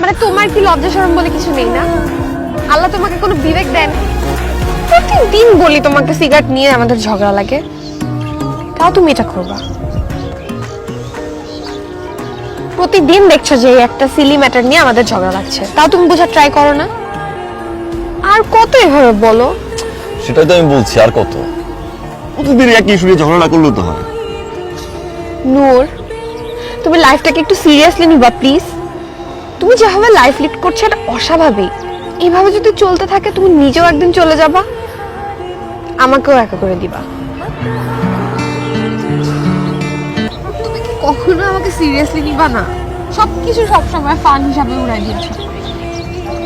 মানে তোমার কি লজ্জা শরম বলে কিছু নেই না? আল্লাহ তোমাকে কোনো বিবেক দেন? প্রতিদিন বলি তোমাকে সিগারেট নিয়ে আমাদের ঝগড়া লাগে। তাও তুমি এটা করবা? প্রতিদিন দেখছ যে একটা সিলি ম্যাটার নিয়ে আমাদের ঝগড়া লাগছে। তাও তুমি বোঝার ট্রাই করো না? আর কত এভাবে বলো? সেটাই তো আমি বলছি আর কত? প্রতিদিন একই ইস্যু নিয়ে ঝগড়া না করলেও তো হয়। নূর তুমি লাইফটাকে একটু সিরিয়াসলি নিবা প্লিজ তুমি যেভাবে লাইফ লিড করছ এটা অস্বাভাবিক। এইভাবে যদি চলতে থাকে তুমি নিজেও একদিন চলে যাবা। আমাকেও একা করে দিবা। তুমি কি কখনো আমাকে সিরিয়াসলি নিবা না? সবকিছু সবসময় ফান হিসাবে উড়াই দিচ্ছ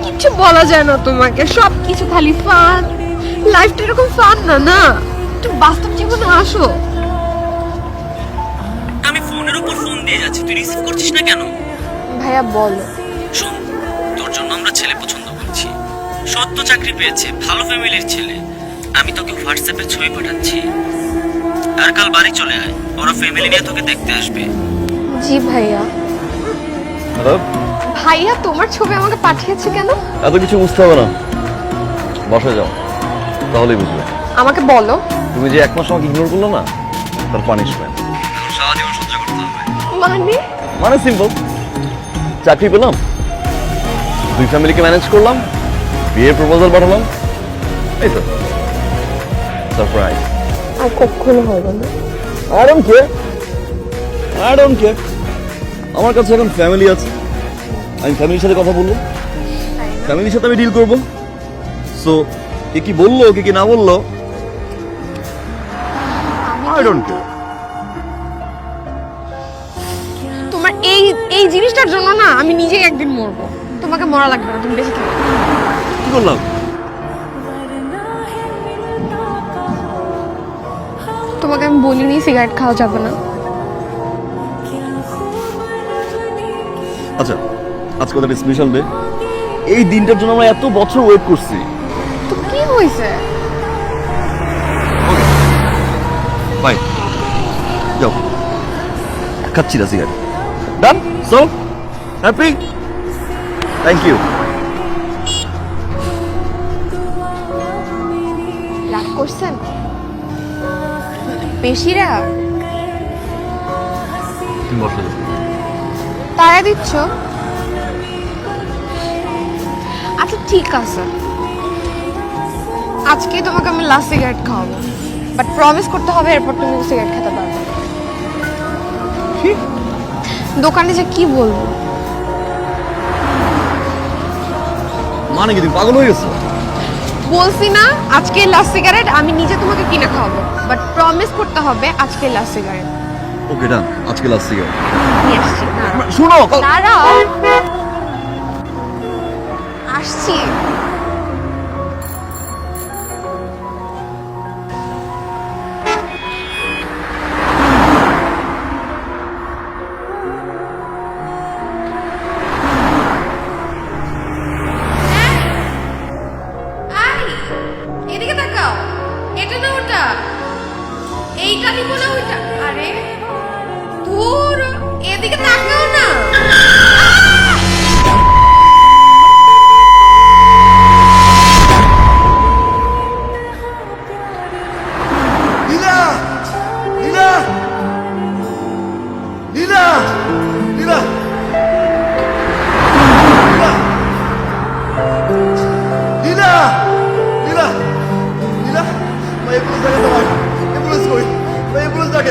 কিছু বলা যায় না তোমাকে। সবকিছু খালি ফান লাইফটা এরকম ফান না না? একটু বাস্তব জীবনে আসো। আমি ফোনের উপর ফোন দিয়ে যাচ্ছি। তুই রিসিভ করছিস না কেন? ভাইয়া বলো। শোন তোর জন্য আমরা ছেলে পছন্দ করছি। সত্য চাকরি পেয়েছে ভালো ফ্যামিলির ছেলে। আমি তোকে হোয়াটসঅ্যাপে ছবি পাঠাচ্ছি। আর কাল বাড়ি চলে আয় ওরা ফ্যামিলি নিয়ে তোকে দেখতে আসবে। জি ভাইয়া। হ্যালো? ভাইয়া তোমার ছবি আমাকে পাঠিয়েছে কেন? এত কিছু বুঝতে হবে না। বসে যাও তাহলেই বুঝবে। আমাকে বলো। তুমি যে এক মাস আমাকে ইগনোর করল না তার পানিশমেন্ট সারা জীবন সহ্য করতে হবে। মানে? মানে সিম্পল চাকরি পেলাম দুই ফ্যামিলিকে ম্যানেজ করলাম বিয়ের প্রপোজাল পাঠালাম। এই তো। সারপ্রাইজ আর কখনো হবে না। I don't care I don't care আমার কাছে এখন ফ্যামিলি আছে। আমি ফ্যামিলির সাথে কথা বলব। ফ্যামিলির সাথে আমি ডিল করব। সো কে কি বলল কে কি না বলল আই ডোন্ট কেয়ার তোমার এই এই জিনিসটার জন্য না আমি নিজেই একদিন মরবো। তোমাকে মরা লাগবে না তুমি বেশি থাকো। কি করলাম? তোমাকে আমি বলিনি সিগারেট খাওয়া যাবে না। আচ্ছা আজকে ওদের স্পেশাল ডে এই দিনটার জন্য আমরা এত বছর ওয়েট করছি। তো কি হয়েছে? বাই যাও। খাচ্ছি না cigarette. Done so happy thank you রাগ করছেন? বেশি রাগ তারা দিচ্ছ? আচ্ছা ঠিক আছে। আজকে তোমাকে আমি লাস্ট সিগারেট খাওয়াবো। বাট প্রমিস করতে হবে এরপর তুমি সিগারেট খেতে পারবে। দোকানে যে কি বলব? মানে কি তুমি পাগল হয়ে গেছো? বলছি না আজকে লাস্ট সিগারেট আমি নিজে তোমাকে কিনে খাওয়াবো বাট প্রমিস করতে হবে আজকে লাস্ট সিগারেট ওকে ডান আজকে লাস্ট সিগারেট শুনো দাঁড়াও। এদিকে তাকাও